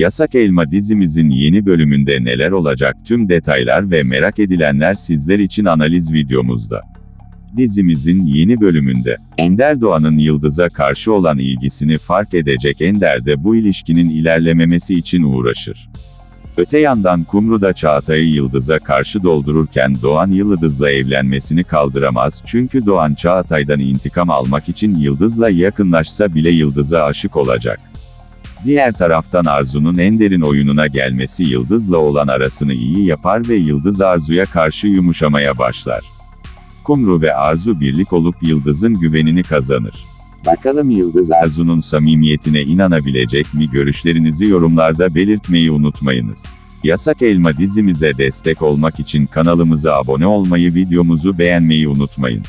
Yasak Elma dizimizin yeni bölümünde neler olacak tüm detaylar ve merak edilenler sizler için analiz videomuzda. Dizimizin yeni bölümünde, Ender Doğan'ın Yıldız'a karşı olan ilgisini fark edecek Ender de bu ilişkinin ilerlememesi için uğraşır. Öte yandan Kumru da Çağatay'ı Yıldız'a karşı doldururken Doğan Yıldız'la evlenmesini kaldıramaz çünkü Doğan Çağatay'dan intikam almak için Yıldız'la yakınlaşsa bile Yıldız'a aşık olacak. Diğer taraftan Arzu'nun Ender'in oyununa gelmesi Yıldız'la olan arasını iyi yapar ve Yıldız Arzu'ya karşı yumuşamaya başlar. Kumru ve Arzu birlik olup Yıldız'ın güvenini kazanır. Bakalım Yıldız Arzu'nun samimiyetine inanabilecek mi görüşlerinizi yorumlarda belirtmeyi unutmayınız. Yasak Elma dizimize destek olmak için kanalımıza abone olmayı videomuzu beğenmeyi unutmayın.